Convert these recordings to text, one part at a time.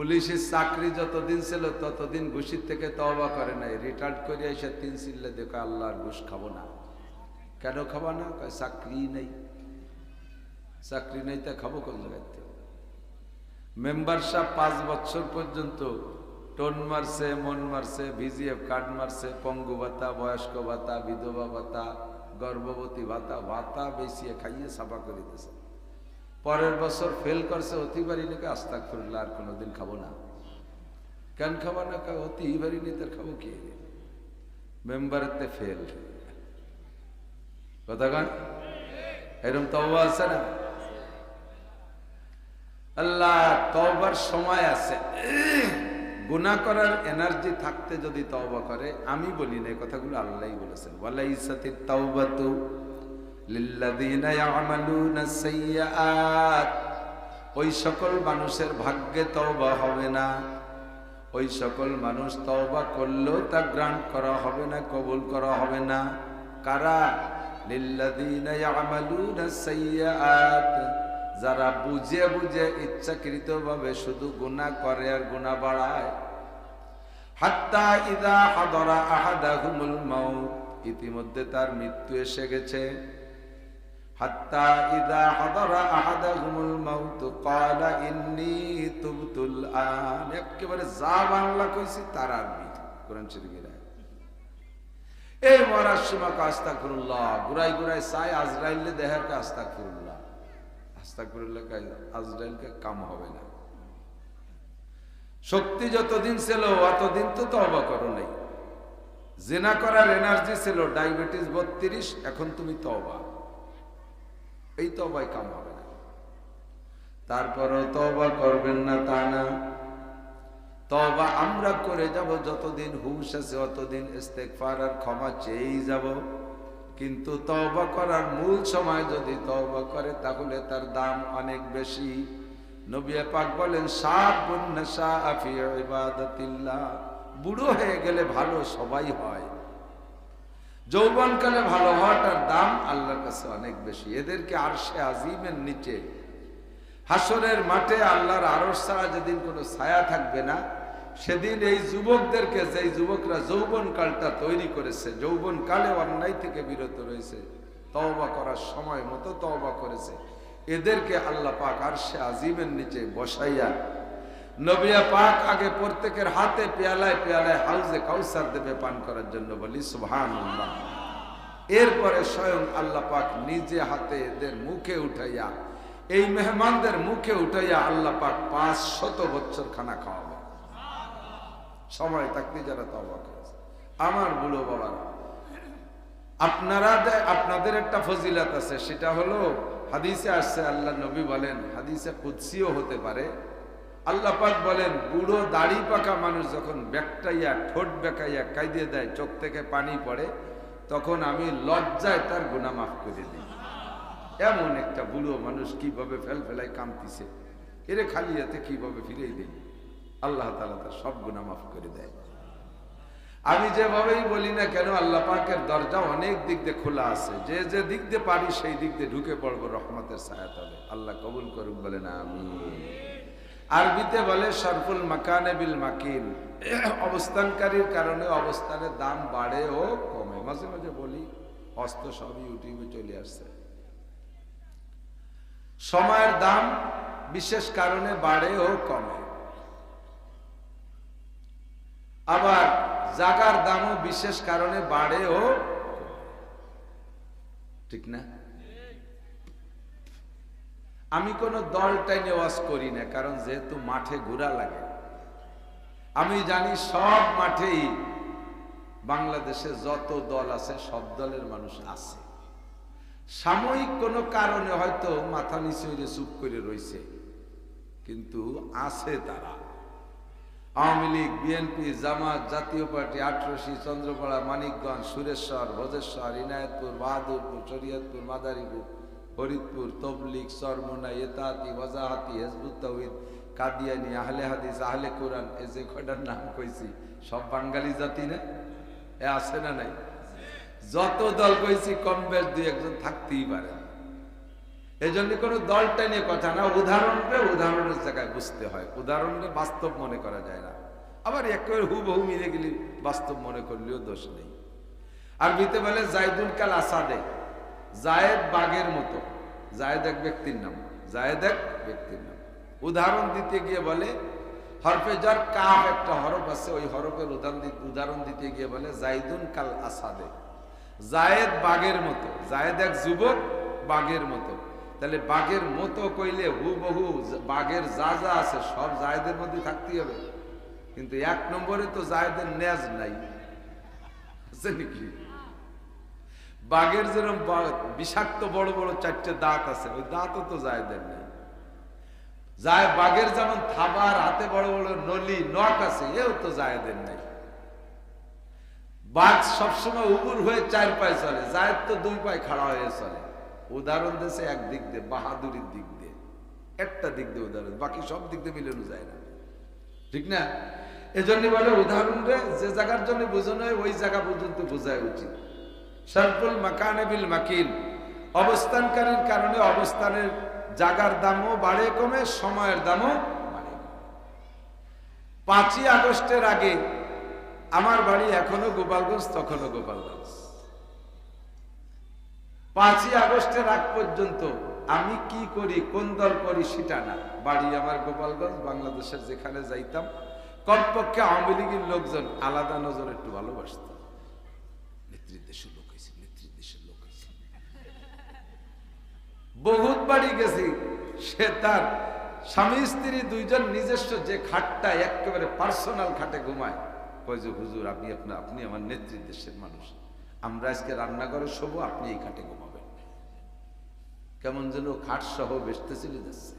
পুলিশের চাকরি যতদিন ছিল, ততদিন ঘুষির থেকে তওবা করে নাই। রিটায়ার্ড করে এসে তিন চিল্লে দেখো আল্লাহর ঘুষ খাব না। কেন খাব না? চাকরি নেই। চাকরি নেই তা খাব কোন জায়গাতে মেম্বারশিপ পাঁচ বছর পর্যন্ত টোন মারছে, মন মারছে ভিজিএফ কার্ড মারছে, পঙ্গু ভাতা, বয়স্ক ভাতা, বিধবা ভাতা, গর্ভবতী ভাতা ভাতা বেশিয়ে খাইয়ে সাফা করে দিতেছে পরের বছর ফেল করছে অতি বাড়ি নাকি আস্তাক করলে আর কোনোদিন খাব না। কেন খাব না? অতি বাড়ি নি তার খাব কি? মেম্বারেতে ফেল কথা কন। এরকম তবা আছে না? আল্লাহ, তওবার সময় আছে। গুনাহ করার এনার্জি থাকতে যদি তওবা করে, আমি বলি না কথাগুলো আল্লাহই বলেছেন। ওয়ালাইসাতিত তাওবাতু লিল্লাযিনা ইয়ামালুনা সাইয়্যাত ওই সকল মানুষের ভাগ্যে তওবা হবে না। ওই সকল মানুষ তওবা করলেও তা গ্রান্ট করা হবে না, কবুল করা হবে না। কারা? লিল্লাযিনা ইয়ামালুনা সাইয়্যাত যারা বুঝে বুঝে ইচ্ছাকৃতভাবে শুধু গুণা করে আর গুণা বাড়ায়। হাত্তা ইদা হাদরা আহাদাহুমুল মাউত, ইতিমধ্যে তার মৃত্যু এসে গেছে। শরীফের আয়াত। এই মরার সময় আস্তাগফিরুল্লাহ গুরাই গুরাই সাই আজরাইলে কা কাম হবে না। শক্তি যতদিন ছিল, অতদিন তো তওবা করো নাই। জেনা করার এনার্জি ছিল, ডায়াবেটিস বত্রিশ, এখন তুমি তওবা। এই তবাই কাম হবে না। তারপরও তওবা করবেন না তা না। তবা আমরা করে যাব, যতদিন হুশ আছে অতদিন ইস্তেগফার আর ক্ষমা চেয়েই যাব। কিন্তু তওবা করার মূল সময় যদি তওবা করে, তাহলে তার দাম অনেক বেশি। নবিয়া পাক বলেন সাবুন নাশা ফি ইবাদাতিল্লাহ। বুড়ো হয়ে গেলে ভালো সবাই হয়। যৌবনকালে ভালো হওয়াটার দাম আল্লাহর কাছে অনেক বেশি। এদেরকে আরশে আজিমের নিচে হাসরের মাঠে আল্লাহর আরশ ছাড়া যেদিন কোনো ছায়া থাকবে না, সেদিন এই যুবকদেরকে, যেই যুবকরা যৌবন কালটা তৈরি করেছে যৌবন কালে অন্যায় থেকে বিরত রয়েছে, তওবা করার সময় মতো তওবা করেছে, এদেরকে আল্লাহ পাক আরশে আজিমের নিচে বসাইয়া নবিয়া পাক আগে প্রত্যেকের হাতে পেয়ালায় পেয়ালায় হাউজে কাউসার দেবে পান করার জন্য বলি সুবহান এরপরে স্বয়ং আল্লাহ পাক নিজে হাতে এদের মুখে উঠাইয়া, এই মেহমানদের মুখে উঠাইয়া আল্লাহ পাক পাঁচ শত বছর খানা খাওয়াবে। সময় থাকতে যারা তবা আমার বুড়ো বাবারা, আপনারা আপনাদের একটা ফজিলাত আছে, সেটা হলো, হাদিসে আসছে, আল্লাহ নবী বলেন, হাদিসে কুৎসিও হতে পারে আল্লাহ পাক বলেন, বুড়ো দাড়ি পাকা মানুষ যখন ব্যাকটাইয়া ঠোঁট বেকাইয়া কাইদে দেয়, চোখ থেকে পানি পড়ে, তখন আমি লজ্জায় তার গুণা মাফ করে দিই। এমন একটা বুড়ো মানুষ কীভাবে ফেল ফেলায় কামতিছে? এরে খালি হাতে কীভাবে ফিরেই দিই? আল্লাহ তালা তার সব গুণা মাফ করে দেয়। আমি যেভাবেই বলি না কেন, আল্লাহ পাকের দরজা অনেক দিক দিয়ে খোলা আছে। যে যে দিক দিয়ে পারি, সেই দিক দিয়ে ঢুকে পড়ব রহমতের সায়াত হবে আল্লাহ কবুল করুক বলে না আমি আরবিতে বলে সরফুল মাকানে বিল মাকিন। অবস্থানকারীর কারণে অবস্থানের দাম বাড়ে ও কমে। মাঝে মাঝে বলি, অস্ত সবই ইউটিউবে চলে আসছে। সময়ের দাম বিশেষ কারণে বাড়ে ও কমে। আবার জাগার দামও বিশেষ কারণে বাড়ে ও ঠিক না? আমি কোনো দলটাই নেওয়াজ করি না, কারণ যেহেতু মাঠে ঘোরা লাগে। আমি জানি সব মাঠেই বাংলাদেশে যত দল আছে, সব দলের মানুষ আছে। সাময়িক কোনো কারণে হয়তো মাথা নিচে চুপ করে রয়েছে কিন্তু আছে তারা। আওয়ামী লীগ, বিএনপি, জামাত, জাতীয় পার্টি আটরশি চন্দ্রপাড়া, মানিকগঞ্জ, সুরেশ্বর, ভোজেশ্বর, ইনায়তপুর, বাহাদুরপুর, শরীয়তপুর, মাদারীপুর ফরিদপুর তবলিক সরমোনা এতাহাতি ওয়াজাহাতি, হেজবুত কাদিয়ানি, আহলে হাদিস, আহলে কোরআন এ যে কয়টার নাম কইছি, সব বাঙালি জাতি না? এ আছে না নাই? যত দল কইছি, কম বেশ দুই একজন থাকতেই পারে এই জন্য কোনো দলটা নিয়ে কথা না উদাহরণকে উদাহরণের জায়গায় বুঝতে হয়। উদাহরণকে বাস্তব মনে করা যায় না। আবার একেবারে হুবহু মিলে গেলে বাস্তব মনে করলেও দোষ নেই। আরবিতে বলে জায়দুল কাল আসাদে। জায়েদ বাগের মতো। জায়েদ এক ব্যক্তির নাম, জায়েদ এক ব্যক্তির নাম। উদাহরণ দিতে গিয়ে বলে, হরফে যার কাফ একটা হরফ আছে, ওই হরফের উদাহরণ দিতে গিয়ে বলে, জাইদুন কাল আসাদে। জায়েদ বাগের মতো, জায়েদ এক যুবক বাগের মতো। তাহলে বাঘের মতো কইলে হুবহু বাঘের যা যা আছে সব জায়েদের মধ্যে থাকতেই হবে। কিন্তু এক নম্বরে তো জায়েদের নেজ নাই। আছে নাকি? বাঘের যেরকম বিষাক্ত বড় বড় চারটে দাঁত আছে, ওই দাঁতও তো জায়েদের নেই। যায় বাঘের যেমন থাবার হাতে বড় বড় নলি, নখ আছে, এও তো জায়েদের নাই। বাঘ সবসময় উবুর হয়ে চার পায়ে চলে, জায়েদ তো দুই পায়ে খাড়া হয়ে চলে। উদাহরণ দেশে এক দিক দিয়ে, বাহাদুরির দিক দিয়ে। একটা দিক দিয়ে উদাহরণ, বাকি সব দিক দিয়ে মিলানো যায় না। ঠিক না? এজন্য বলে উদাহরণটা যে জায়গার জন্য বোঝানো হয়, ওই জায়গা পর্যন্ত বোঝায় উচিত। শারফুল মাকানেবিল মাকিল অবস্থানকারীর কারণে অবস্থানের জাগার দামও বাড়ে কমে, সময়ের দামও বাড়ে। পাঁচই আগস্টের আগে আমার বাড়ি এখনও গোপালগঞ্জ তখনও গোপালগঞ্জ। পাঁচই আগস্টের আগ পর্যন্ত আমি কি করি, কোন দল করি সেটা না। বাড়ি আমার গোপালগঞ্জ, বাংলাদেশের যেখানে যাইতাম, কমপক্ষে আওয়ামী লীগের লোকজন আলাদা নজর একটু ভালোবাসত। নেতৃত্বের লোক বহুত বাড়ি গেছি। সে তার স্বামী, স্ত্রী দুইজন নিজস্ব যে খাটটা একেবারে পার্সোনাল খাটে ঘুমায়। কয় যে, হুজুর, আপনি আপনার, আপনি আমার নেতৃত্বের মানুষ। আমরা আজকে রান্নাঘরে শোবো, আপনি এই খাটে ঘুমাবেন। কেমন যেন খাট সহ বেসতে চলে যাচ্ছে।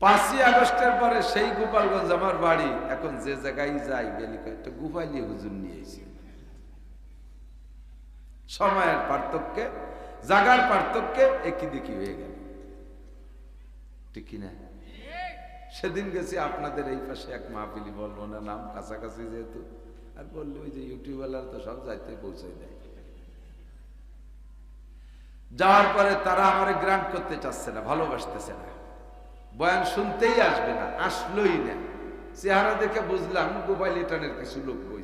পাঁচই আগস্টের পরে সেই গোপালগঞ্জ আমার বাড়ি। এখন যে জায়গায় যাই গেলি একটা গুফাইলি হুজুর নিয়ে এসেছি সময়ের পার্থক্যে জাগার পার্থক্যে একই দিকি হয়ে গেল। ঠিক কিনা সেদিন গেছি আপনাদের এই পাশে এক মাহফিলি, বলব না নাম, কাছাকাছি যেহেতু। আর বলল ওই যে ইউটিউবার তো সব যাইতে পৌঁছে দেয়। যাওয়ার পরে তারা আমার গ্রান্ট করতে চাচ্ছে না, ভালোবাসতেছে না। বয়ান শুনতেই আসবে না, আসলোই না। চেহারা দেখে বুঝলাম গোপাল লিটনের কিছু লোক।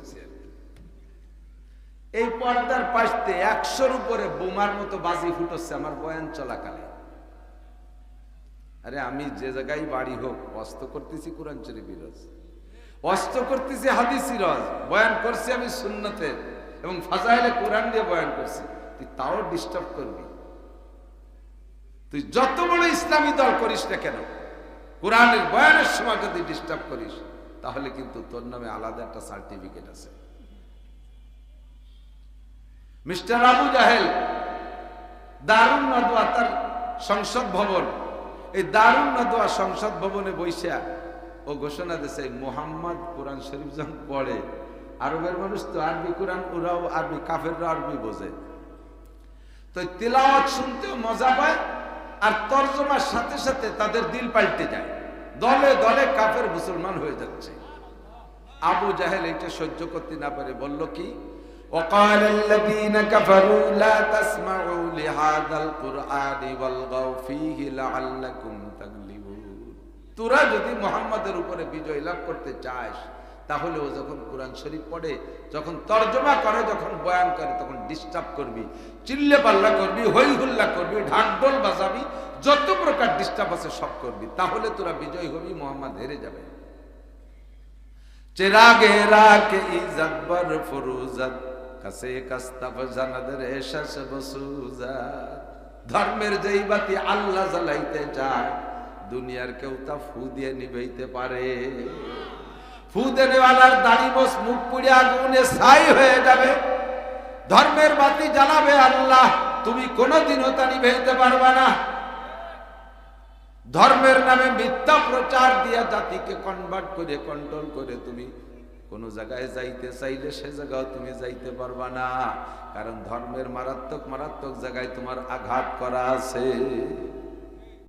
এই পর্দার পাশতে একশোর উপরে বোমার মতো বাজি ফুটছে আমার বয়ান চলাকালে। আরে আমি যে জায়গায় বাড়ি হোক, অস্ত করতেছি কোরআন শরীফের রস অস্ত করতেছি হাদিসি রস বয়ান করছি আমি সুন্নতের এবং ফাজাইলে কোরআন দিয়ে বয়ান করছি। তুই তাও ডিস্টার্ব করবি। তুই যত বড় ইসলামী দল করিস না কেন, কোরআনের বয়ানের সময় যদি ডিস্টার্ব করিস, তাহলে কিন্তু তোর নামে আলাদা একটা সার্টিফিকেট আছে। মিস্টার আবু জাহেল, দারুণ নদোয়া তার সংসদ ভবন। এই দারুণ নদোয়া সংসদ ভবনে বৈশা ও ঘোষণা দিছে, মোহাম্মদ কোরআন শরীফ যখন পড়ে, আরবের মানুষ তো আরবি কোরআন ওরাও আরবি, কাফেররা আরবি বোঝে। তো তিলাওয়াত শুনতেও মজা পায় আর তর্জমার সাথে সাথে তাদের দিল পাল্টে যায়। দলে দলে কাফের মুসলমান হয়ে যাচ্ছে। আবু জাহেল এটা সহ্য করতে না পারে, বলল কি وقال الذين كفروا لا تسمعوا لهذا القرآن والغوا فيه لعلكم تغلبون তোরা যদি মোহাম্মদের উপরে বিজয় লাভ করতে চাস তাহলে ও যখন কোরআন শরীফ পড়ে যখন তর্জমা করে যখন বয়ান করে তখন ডিস্টার্ব করবি চিল্লে পাল্লা করবি হই হুল্লা করবি ঢাকঢোল বাজাবি যত প্রকার ডিস্টার্ব আছে সব করবি তাহলে তোরা বিজয় হবি মোহাম্মদ হেরে যাবে চেরাগে রাকে ইজাত বর ফরুজাত কাছে কাস্তাফ জানাদ রে শাস বসুজাত ধর্মের যেই বাতি আল্লাহ জ্বালাইতে চায়, দুনিয়ার কেউ তা ফু দিয়ে নিভাইতে পারে। ফু দেনেওয়ালার দাড়ি বস, মুখ পুড়ে আগুনে ছাই হয়ে যাবে। ধর্মের বাতি জ্বালাবে আল্লাহ, তুমি কোনোদিনও তা নিভাইতে পারবা না। ধর্মের নামে মিথ্যা প্রচার দিয়া জাতিকে কনভার্ট করে কন্ট্রোল করে তুমি কোন জায়গায় যাইতে চাইলে সে জায়গাও তুমি যাইতে পারবা না। কারণ ধর্মের মারাত্মক মারাত্মক জায়গায় তোমার আঘাত করা আছে।